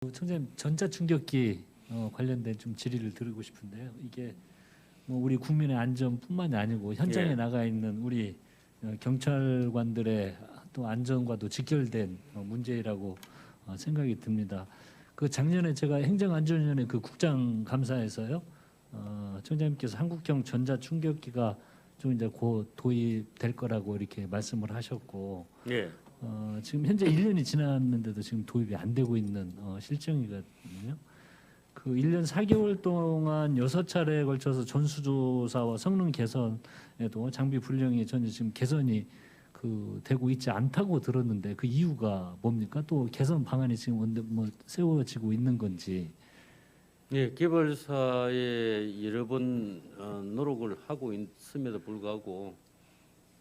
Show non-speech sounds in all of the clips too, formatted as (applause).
그 총장님 전자 충격기 어, 관련된 좀 질의를 드리고 싶은데요. 이게 뭐 우리 국민의 안전뿐만이 아니고 현장에 예. 나가 있는 우리 어, 경찰관들의 또 안전과도 직결된 어, 문제라고 어, 생각이 듭니다. 그 작년에 제가 행정안전위원회 그 국장 감사에서요, 어, 총장님께서 한국형 전자 충격기가 좀 이제 곧 도입될 거라고 이렇게 말씀을 하셨고 예. 어, 지금 현재 1년이 지났는데도 지금 도입이 안 되고 있는 어, 실정이거든요. 그 1년 4개월 동안 6차례에 걸쳐서 전수조사와 성능 개선에도 장비 불량이 전혀 지금 개선이 그 되고 있지 않다고 들었는데 그 이유가 뭡니까? 또 개선 방안이 지금 언제 뭐 세워지고 있는 건지. 예, 개발사에 여러 번 어, 노력을 하고 있음에도 불구하고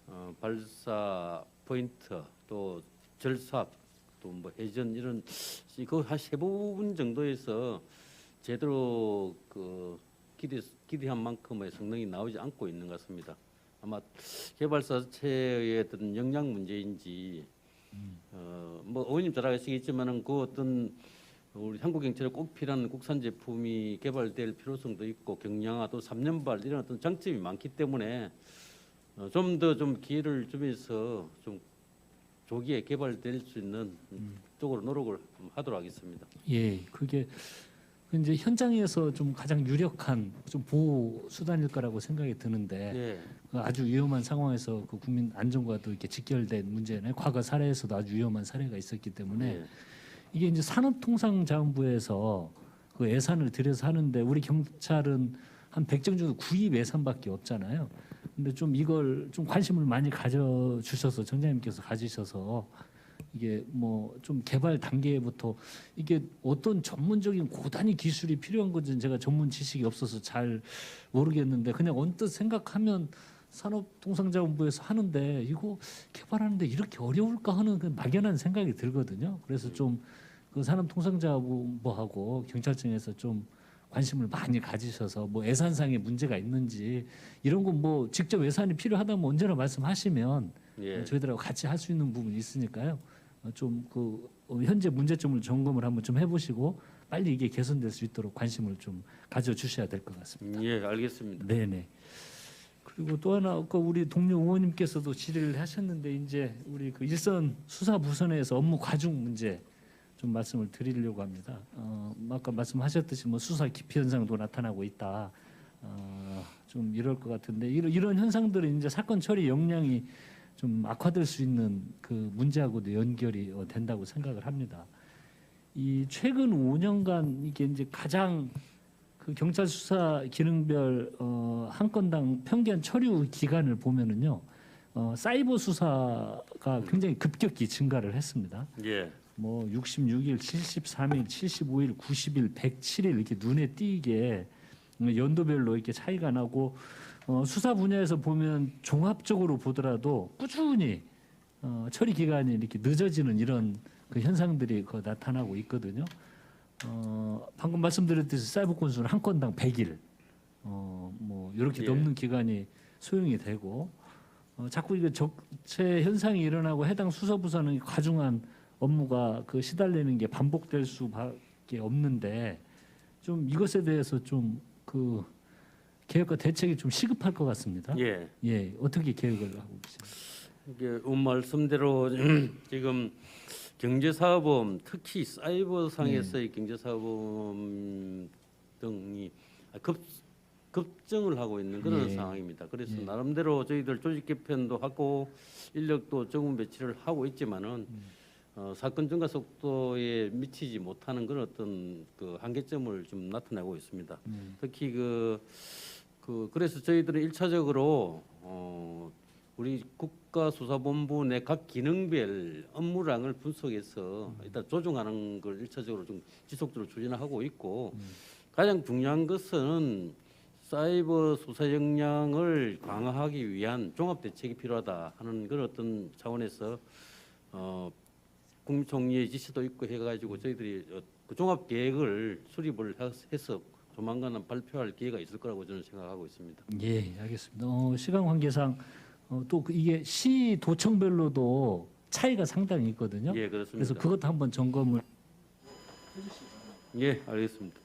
어, 발사 포인트 또 절삭 또뭐 회전 이런 그한세 부분 정도에서 제대로 그 기대 기대한 만큼의 성능이 나오지 않고 있는 것 같습니다. 아마 개발사 자체의 어떤 역량 문제인지 어뭐 의원님 잘 아시겠지만은 그 어떤 우리 한국 경찰에 꼭 필요한 국산 제품이 개발될 필요성도 있고 경량화 또 3년발 이런 어떤 장점이 많기 때문에 어, 좀더좀 기회를 주면서 좀 조기에 개발될 수 있는 쪽으로 노력을 하도록 하겠습니다. 예, 그게 그 이제 현장에서 좀 가장 유력한 좀 보호 수단일 거라고 생각이 드는데 예, 그 아주 위험한 상황에서 그 국민 안전과도 이렇게 직결된 문제는 과거 사례에서도 아주 위험한 사례가 있었기 때문에 예. 이게 이제 산업통상자원부에서 그 예산을 들여서 하는데 우리 경찰은 한 100정 정도 구입 예산밖에 없잖아요. 근데 좀 이걸 좀 관심을 많이 가져 주셔서 정장님께서 가지셔서 이게 뭐 좀 개발 단계부터 이게 어떤 전문적인 고단위 기술이 필요한 건지는 제가 전문 지식이 없어서 잘 모르겠는데 그냥 언뜻 생각하면 산업통상자원부에서 하는데 이거 개발하는데 이렇게 어려울까 하는 그 막연한 생각이 들거든요. 그래서 좀 그 산업통상자원부하고 경찰청에서 좀 관심을 많이 가지셔서 뭐 예산상의 문제가 있는지 이런 건 뭐 직접 예산이 필요하다면 언제나 말씀하시면 예. 저희들하고 같이 할 수 있는 부분이 있으니까요. 좀 그 현재 문제점을 점검을 한번 좀 해보시고 빨리 이게 개선될 수 있도록 관심을 좀 가져주셔야 될 것 같습니다. 예, 알겠습니다. 네네. 그리고 또 하나 아까 우리 동료 의원님께서도 질의를 하셨는데 이제 우리 그 일선 수사부선에서 업무 과중 문제 좀 말씀을 드리려고 합니다. 어, 아까 말씀하셨듯이 뭐 수사 기피 현상도 나타나고 있다. 어, 좀 이럴 것 같은데 이런 이런 현상들은 이제 사건 처리 역량이 좀 악화될 수 있는 그 문제하고도 연결이 어, 된다고 생각을 합니다. 이 최근 5년간 이게 이제 가장 그 경찰 수사 기능별 어, 한 건당 평균 처리 기간을 보면은요, 어, 사이버 수사가 굉장히 급격히 증가를 했습니다. 예, 뭐 66일, 73일, 75일, 90일, 107일 이렇게 눈에 띄게 연도별로 이렇게 차이가 나고 어, 수사 분야에서 보면 종합적으로 보더라도 꾸준히 어, 처리 기간이 이렇게 늦어지는 이런 그 현상들이 그 나타나고 있거든요. 어, 방금 말씀드렸듯이 사이버 건수는 한 건당 100일, 어, 뭐 이렇게 예. 넘는 기간이 소용이 되고 어, 자꾸 이게 적체 현상이 일어나고 해당 수사부서는 과중한 업무가 그 시달리는 게 반복될 수밖에 없는데 좀 이것에 대해서 좀그 계획과 대책이 좀 시급할 것 같습니다. 예. 예, 어떻게 계획을 하고 계십니까? 이게 음 말씀대로 (clears throat) 지금 경제사범 특히 사이버상에서의 경제사범 등이 급 급증을 하고 있는 그런 예. 상황입니다. 그래서 예. 나름대로 저희들 조직 개편도 하고 인력도 적응 배치를 하고 있지만은 어, 사건 증가 속도에 미치지 못하는 그런 어떤 그 한계점을 좀 나타내고 있습니다. 음. 특히 그, 그 그래서 저희들은 일차적으로 어, 우리 국가수사본부 내 각 기능별 업무량을 분석해서 일단 조정하는 걸 일차적으로 좀 지속적으로 추진하고 있고 가장 중요한 것은 사이버 수사 역량을 강화하기 위한 종합 대책이 필요하다 하는 그런 어떤 차원에서 어, 국무총리의 지시도 있고 해가지고 저희들이 어, 그 종합 계획을 수립을 해서 조만간 발표할 기회가 있을 거라고 저는 생각하고 있습니다. 예, 알겠습니다. 어, 시간 관계상 어, 또 그 이게 시 도청별로도 차이가 상당히 있거든요. 예, 그렇습니다. 그래서 그것도 한번 점검을 바랍니다. 예, 알겠습니다.